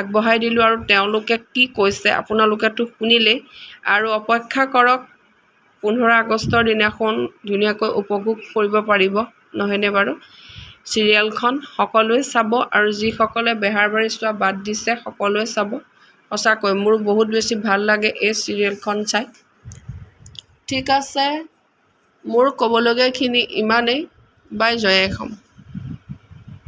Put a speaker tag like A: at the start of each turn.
A: আগবঢ়াই দিলোঁ আৰু তেওঁলোকে কি কৈছে আপোনালোকেতো শুনিলেই। আৰু অপেক্ষা কৰক পোন্ধৰ আগষ্টৰ দিনাখন ধুনীয়াকৈ উপভোগ কৰিব পাৰিব নহয়নে বাৰু? চিৰিয়েলখন সকলোৱে চাব আৰু যিসকলে বেহাৰবাৰী চোৱা বাদ দিছে সকলোৱে চাব। সঁচাকৈ মোৰ বহুত বেছি ভাল লাগে এই চিৰিয়েলখন চাই। ঠিক আছে মোৰ ক'বলগীয়াখিনি ইমানেই। বাই জয়াইসম